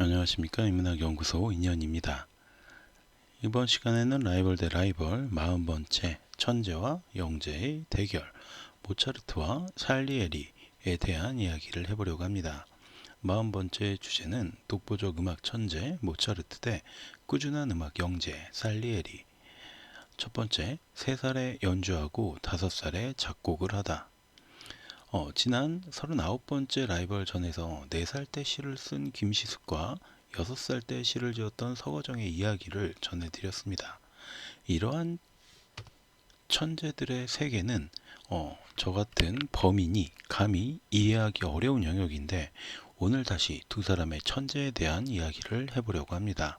안녕하십니까 인문학 연구소 인연입니다. 이번 시간에는 라이벌 대 라이벌 40번째 천재와 영재의 대결 모차르트와 살리에리에 대한 이야기를 해보려고 합니다. 40번째 주제는 독보적 음악 천재 모차르트 대 꾸준한 음악 영재 살리에리 첫 번째, 3살에 연주하고 5살에 작곡을 하다. 어, 지난 39번째 라이벌 전에서 4살 때 시를 쓴 김시숙과 6살 때 시를 지었던 서거정의 이야기를 전해드렸습니다. 이러한 천재들의 세계는 어, 저 같은 범인이 감히 이해하기 어려운 영역인데 오늘 다시 두 사람의 천재에 대한 이야기를 해보려고 합니다.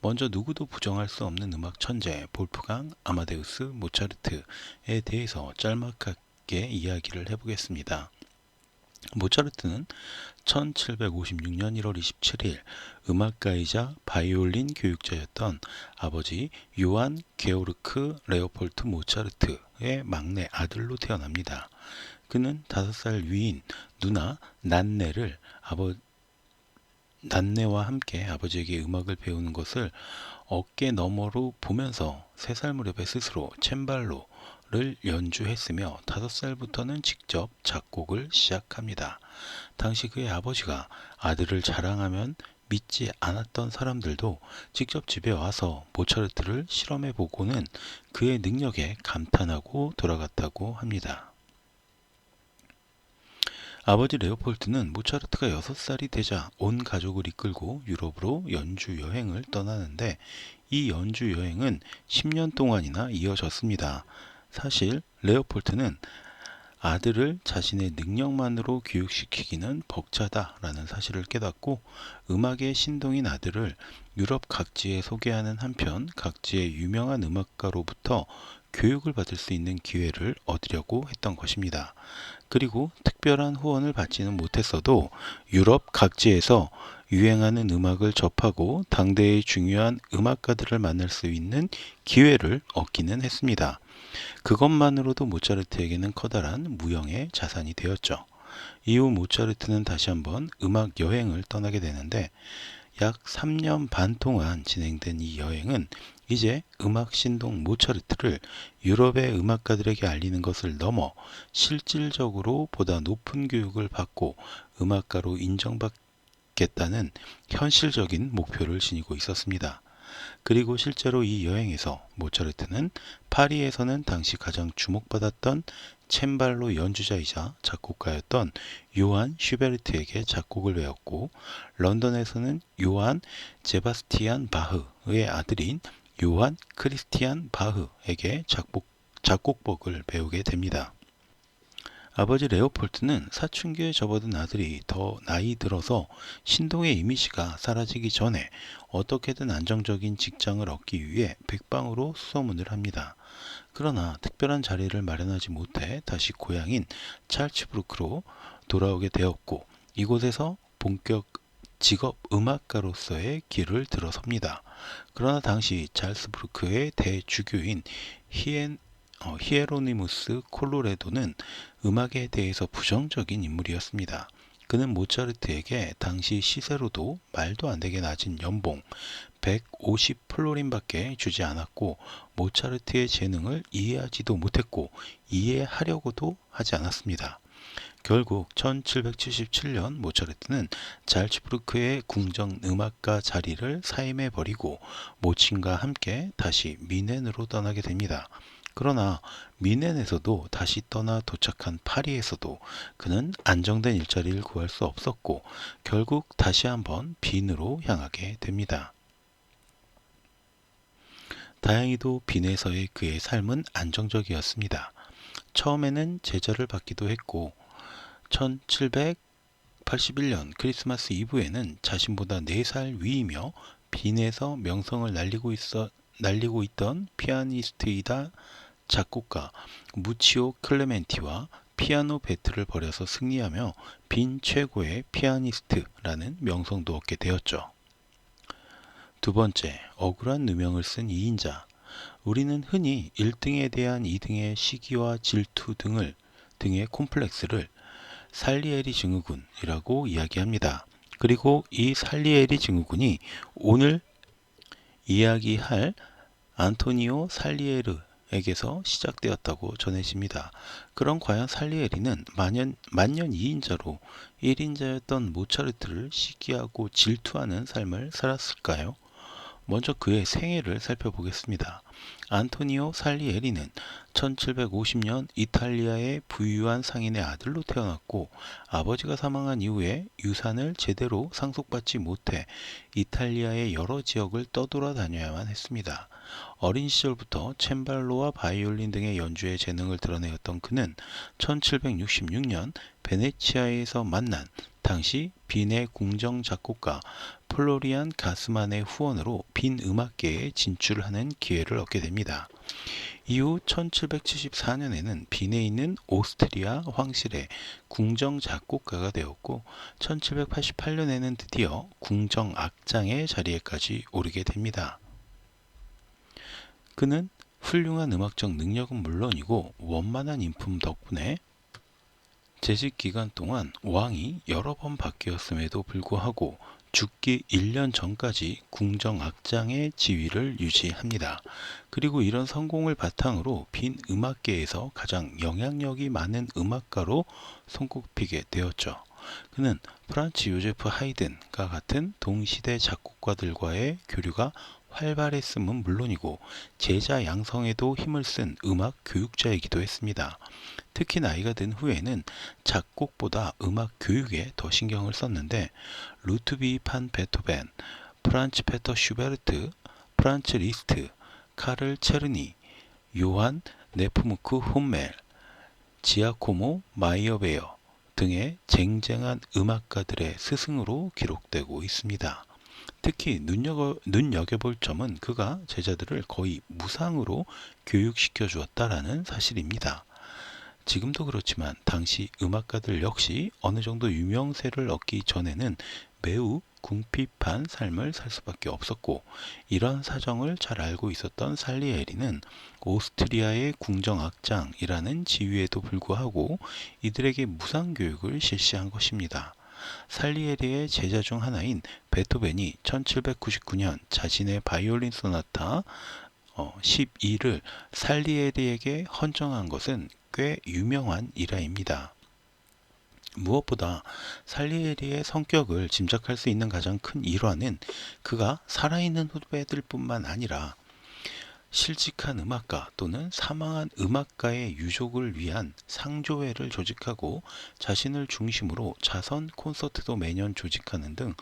먼저 누구도 부정할 수 없는 음악 천재 볼프강 아마데우스 모차르트에 대해서 짤막하게 함께 이야기를 해보겠습니다. 모차르트는 1756년 1월 27일 음악가이자 바이올린 교육자였던 아버지 요한 게오르크 레오폴트 모차르트의 막내 아들로 태어납니다. 그는 5살 위인 누나 난네를 아버 난네와 함께 아버지에게 음악을 배우는 것을 어깨 너머로 보면서 3살 무렵에 스스로 챔발로 를 연주했으며 다섯 살부터는 직접 작곡을 시작합니다. 당시 그의 아버지가 아들을 자랑하면 믿지 않았던 사람들도 직접 집에 와서 모차르트를 실험해 보고는 그의 능력에 감탄하고 돌아갔다고 합니다. 아버지 레오폴트는 모차르트가 6살이 되자 온 가족을 이끌고 유럽으로 연주 여행을 떠나는데 이 연주 여행은 10년 동안이나 이어졌습니다. 사실 레오폴트는 아들을 자신의 능력만으로 교육시키기는 벅차다라는 사실을 깨닫고 음악의 신동인 아들을 유럽 각지에 소개하는 한편 각지의 유명한 음악가로부터 교육을 받을 수 있는 기회를 얻으려고 했던 것입니다. 그리고 특별한 후원을 받지는 못했어도 유럽 각지에서 유행하는 음악을 접하고 당대의 중요한 음악가들을 만날 수 있는 기회를 얻기는 했습니다. 그것만으로도 모차르트에게는 커다란 무형의 자산이 되었죠. 이후 모차르트는 다시 한번 음악 여행을 떠나게 되는데 약 3년 반 동안 진행된 이 여행은 이제 음악 신동 모차르트를 유럽의 음악가들에게 알리는 것을 넘어 실질적으로 보다 높은 교육을 받고 음악가로 인정받겠다는 현실적인 목표를 지니고 있었습니다. 그리고 실제로 이 여행에서 모차르트는 파리에서는 당시 가장 주목받았던 챔발로 연주자이자 작곡가였던 요한 슈베르트에게 작곡을 배웠고 런던에서는 요한 제바스티안 바흐의 아들인 요한 크리스티안 바흐에게 작곡, 작곡법을 배우게 됩니다. 아버지 레오폴트는 사춘기에 접어든 아들이 더 나이 들어서 신동의 이미지가 사라지기 전에 어떻게든 안정적인 직장을 얻기 위해 백방으로 수소문을 합니다. 그러나 특별한 자리를 마련하지 못해 다시 고향인 찰츠부르크로 돌아오게 되었고 이곳에서 본격 직업 음악가로서의 길을 들어섭니다. 그러나 당시 찰스부르크의 대주교인 히엔 어, 히에로니무스 콜로레도는 음악에 대해서 부정적인 인물이었습니다. 그는 모차르트에게 당시 시세로도 말도 안 되게 낮은 연봉 150 플로린밖에 주지 않았고 모차르트의 재능을 이해하지도 못했고 이해하려고도 하지 않았습니다. 결국 1777년 모차르트는 잘츠부르크의 궁정 음악가 자리를 사임해 버리고 모친과 함께 다시 미넨으로 떠나게 됩니다. 그러나 미넨에서도 다시 떠나 도착한 파리에서도 그는 안정된 일자리를 구할 수 없었고 결국 다시 한번 빈으로 향하게 됩니다. 다행히도 빈에서의 그의 삶은 안정적이었습니다. 처음에는 제자를 받기도 했고 1781년 크리스마스 이브에는 자신보다 4살 위이며 빈에서 명성을 날리고 있어 날리고 있던 피아니스트이다 작곡가 무치오 클레멘티와 피아노 배틀을 벌여서 승리하며 빈 최고의 피아니스트라는 명성도 얻게 되었죠. 두 번째, 억울한 누명을 쓴 2인자. 우리는 흔히 1등에 대한 2등의 시기와 질투 등을 등의 콤플렉스를 살리에리 증후군이라고 이야기합니다. 그리고 이 살리에리 증후군이 오늘 이야기할 안토니오 살리에르 에게서 시작되었다고 전해집니다. 그럼 과연 살리에리는 만년, 만년 2인자로 1인자였던 모차르트를 시기하고 질투하는 삶을 살았을까요? 먼저 그의 생애를 살펴보겠습니다. 안토니오 살리에리는 1750년 이탈리아의 부유한 상인의 아들로 태어났고 아버지가 사망한 이후에 유산을 제대로 상속받지 못해 이탈리아의 여러 지역을 떠돌아다녀야만 했습니다. 어린 시절부터 챔발로와 바이올린 등의 연주에 재능을 드러내었던 그는 1766년 베네치아에서 만난 당시 빈의 궁정 작곡가 플로리안 가스만의 후원으로 빈 음악계에 진출하는 기회를 얻게 됩니다. 이후 1774년에는 빈에 있는 오스트리아 황실의 궁정 작곡가가 되었고 1788년에는 드디어 궁정 악장의 자리에까지 오르게 됩니다. 그는 훌륭한 음악적 능력은 물론이고 원만한 인품 덕분에 재직 기간 동안 왕이 여러 번 바뀌었음에도 불구하고 죽기 1년 전까지 궁정 악장의 지위를 유지합니다. 그리고 이런 성공을 바탕으로 빈 음악계에서 가장 영향력이 많은 음악가로 손꼽히게 되었죠. 그는 프란츠 요제프 하이든과 같은 동시대 작곡가들과의 교류가 활발했음은 물론이고 제자 양성에도 힘을 쓴 음악 교육자이기도 했습니다. 특히 나이가 든 후에는 작곡보다 음악 교육에 더 신경을 썼는데 루트비 판 베토벤, 프란츠 페터 슈베르트, 프란츠 리스트, 카를 체르니, 요한 네프무크 혼멜, 지아코모 마이어베어 등의 쟁쟁한 음악가들의 스승으로 기록되고 있습니다. 특히 눈여겨, 눈여겨볼 점은 그가 제자들을 거의 무상으로 교육시켜 주었다라는 사실입니다. 지금도 그렇지만 당시 음악가들 역시 어느 정도 유명세를 얻기 전에는 매우 궁핍한 삶을 살 수밖에 없었고 이런 사정을 잘 알고 있었던 살리에리는 오스트리아의 궁정악장이라는 지위에도 불구하고 이들에게 무상 교육을 실시한 것입니다. 살리에리의 제자 중 하나인 베토벤이 1799년 자신의 바이올린 소나타 12를 어, 살리에리에게 헌정한 것은 꽤 유명한 일화입니다. 무엇보다 살리에리의 성격을 짐작할 수 있는 가장 큰 일화는 그가 살아있는 후배들뿐만 아니라 실직한 음악가 또는 사망한 음악가의 유족을 위한 상조회를 조직하고 자신을 중심으로 자선 콘서트도 매년 조직하는 등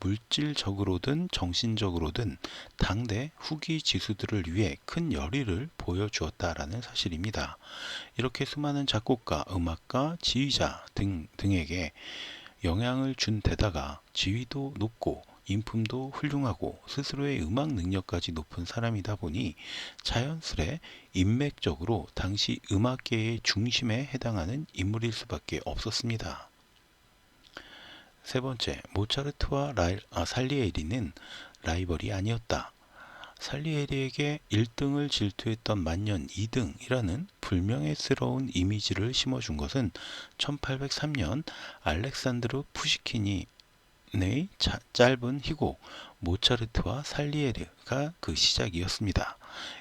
물질적으로든 정신적으로든 당대 후기 지수들을 위해 큰 열의를 보여주었다라는 사실입니다. 이렇게 수많은 작곡가, 음악가, 지휘자 등 등에게 영향을 준 데다가 지위도 높고 인품도 훌륭하고 스스로의 음악 능력까지 높은 사람이다 보니 자연스레 인맥적으로 당시 음악계의 중심에 해당하는 인물일 수밖에 없었습니다. 세 번째, 모차르트와 라이, 아, 살리에리는 라이벌이 아니었다. 살리에리에게 1등을 질투했던 만년 2등이라는 불명예스러운 이미지를 심어준 것은 1803년 알렉산드르 푸시킨이 의 짧은 희곡 모차르트와 살리에르가 그 시작이었습니다.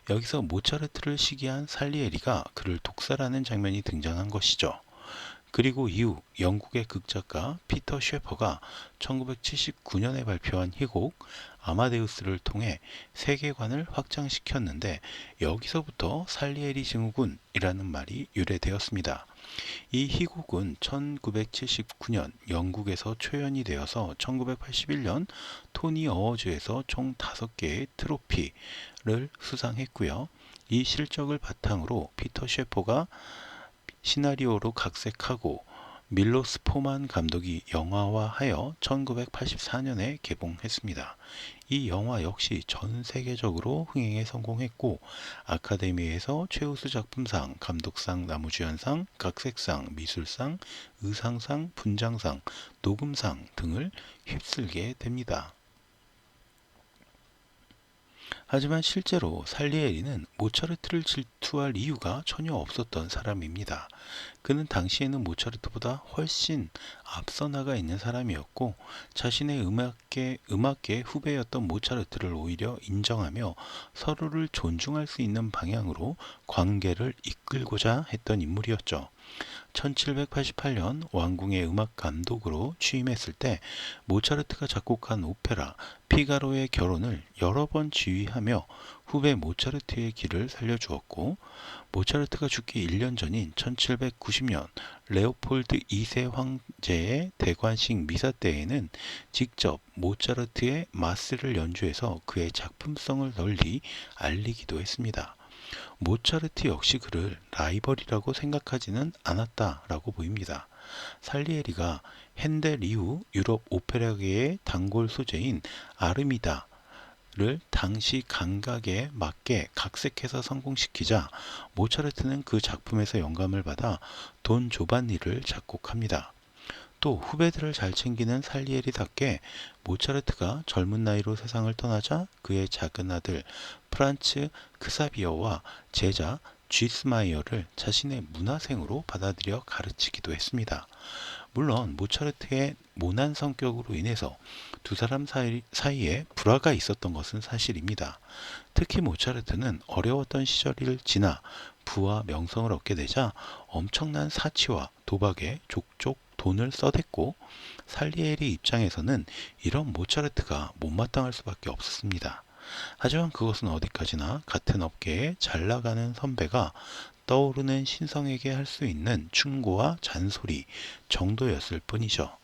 여기서 모차르트를 시기한 살리에리가 그를 독살하는 장면이 등장한 것이죠. 그리고 이후 영국의 극작가 피터 셰퍼가 1979년에 발표한 희곡 아마데우스를 통해 세계관을 확장시켰는데 여기서부터 살리에리 증후군이라는 말이 유래되었습니다. 이 희곡은 1979년 영국에서 초연이 되어서 1981년 토니 어워즈에서 총 5개의 트로피를 수상했고요. 이 실적을 바탕으로 피터 셰퍼가 시나리오로 각색하고 밀로스 포만 감독이 영화화하여 1984년에 개봉했습니다. 이 영화 역시 전 세계적으로 흥행에 성공했고 아카데미에서 최우수 작품상, 감독상, 나무주연상, 각색상, 미술상, 의상상, 분장상, 녹음상 등을 휩쓸게 됩니다. 하지만 실제로 살리에리는 모차르트를 질투할 이유가 전혀 없었던 사람입니다. 그는 당시에는 모차르트보다 훨씬 앞서 나가 있는 사람이었고 자신의 음악계, 음악계 후배였던 모차르트를 오히려 인정하며 서로를 존중할 수 있는 방향으로 관계를 이끌고자 했던 인물이었죠. 1788년 왕궁의 음악 감독으로 취임했을 때 모차르트가 작곡한 오페라 피가로의 결혼을 여러 번 지휘하며 후배 모차르트의 길을 살려주었고 모차르트가 죽기 1년 전인 1790년 레오폴드 2세 황제의 대관식 미사 때에는 직접 모차르트의 마스를 연주해서 그의 작품성을 널리 알리기도 했습니다. 모차르트 역시 그를 라이벌이라고 생각하지는 않았다라고 보입니다. 살리에리가 핸델 이후 유럽 오페라계의 단골 소재인 아르미다 를 당시 감각에 맞게 각색해서 성공시키자 모차르트는 그 작품에서 영감을 받아 돈 조반니를 작곡합니다. 또 후배들을 잘 챙기는 살리에리답게 모차르트가 젊은 나이로 세상을 떠나자 그의 작은 아들 프란츠 크사비어와 제자 쥐스마이어를 자신의 문화생으로 받아들여 가르치기도 했습니다. 물론 모차르트의 모난 성격으로 인해서 두 사람 사이, 사이에 불화가 있었던 것은 사실입니다. 특히 모차르트는 어려웠던 시절을 지나 부와 명성을 얻게 되자 엄청난 사치와 도박에 족족 돈을 써댔고 살리에리 입장에서는 이런 모차르트가 못마땅할 수밖에 없었습니다. 하지만 그것은 어디까지나 같은 업계에 잘 나가는 선배가 떠오르는 신성에게 할 수 있는 충고와 잔소리 정도였을 뿐이죠.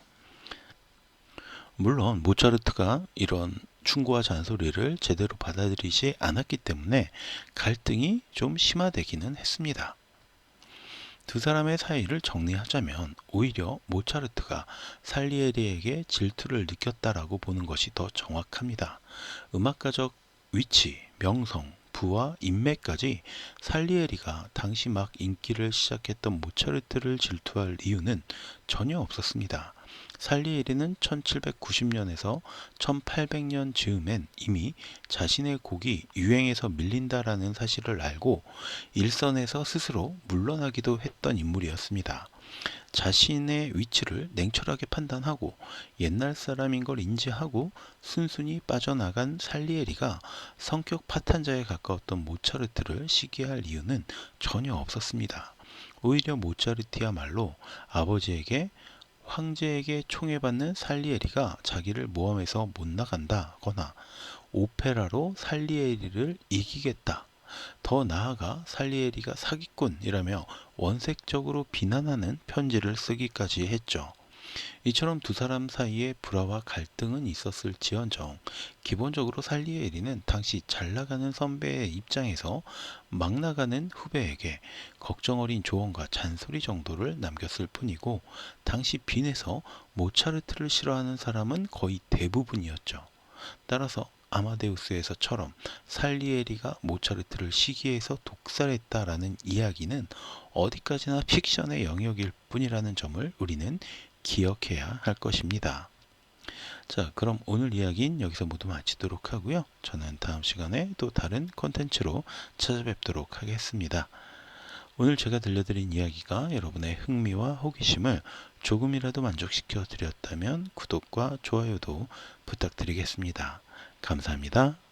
물론 모차르트가 이런 충고와 잔소리를 제대로 받아들이지 않았기 때문에 갈등이 좀 심화되기는 했습니다. 두 사람의 사이를 정리하자면 오히려 모차르트가 살리에리에게 질투를 느꼈다라고 보는 것이 더 정확합니다. 음악가적 위치, 명성, 부와 인맥까지 살리에리가 당시 막 인기를 시작했던 모차르트를 질투할 이유는 전혀 없었습니다. 살리에리는 1790년에서 1800년 즈음엔 이미 자신의 곡이 유행에서 밀린다라는 사실을 알고 일선에서 스스로 물러나기도 했던 인물이었습니다. 자신의 위치를 냉철하게 판단하고 옛날 사람인 걸 인지하고 순순히 빠져나간 살리에리가 성격 파탄자에 가까웠던 모차르트를 시기할 이유는 전혀 없었습니다. 오히려 모차르트야말로 아버지에게 황제에게 총애받는 살리에리가 자기를 모함해서 못 나간다거나 오페라로 살리에리를 이기겠다. 더 나아가 살리에리가 사기꾼이라며 원색적으로 비난하는 편지를 쓰기까지 했죠. 이처럼 두 사람 사이에 불화와 갈등은 있었을지언정 기본적으로 살리에리는 당시 잘 나가는 선배의 입장에서 막 나가는 후배에게 걱정 어린 조언과 잔소리 정도를 남겼을 뿐이고 당시 빈에서 모차르트를 싫어하는 사람은 거의 대부분이었죠. 따라서 아마데우스에서처럼 살리에리가 모차르트를 시기해서 독살했다라는 이야기는 어디까지나 픽션의 영역일 뿐이라는 점을 우리는 기억해야 할 것입니다. 자, 그럼 오늘 이야기는 여기서 모두 마치도록 하고요. 저는 다음 시간에 또 다른 컨텐츠로 찾아뵙도록 하겠습니다. 오늘 제가 들려드린 이야기가 여러분의 흥미와 호기심을 조금이라도 만족시켜 드렸다면 구독과 좋아요도 부탁드리겠습니다. 감사합니다.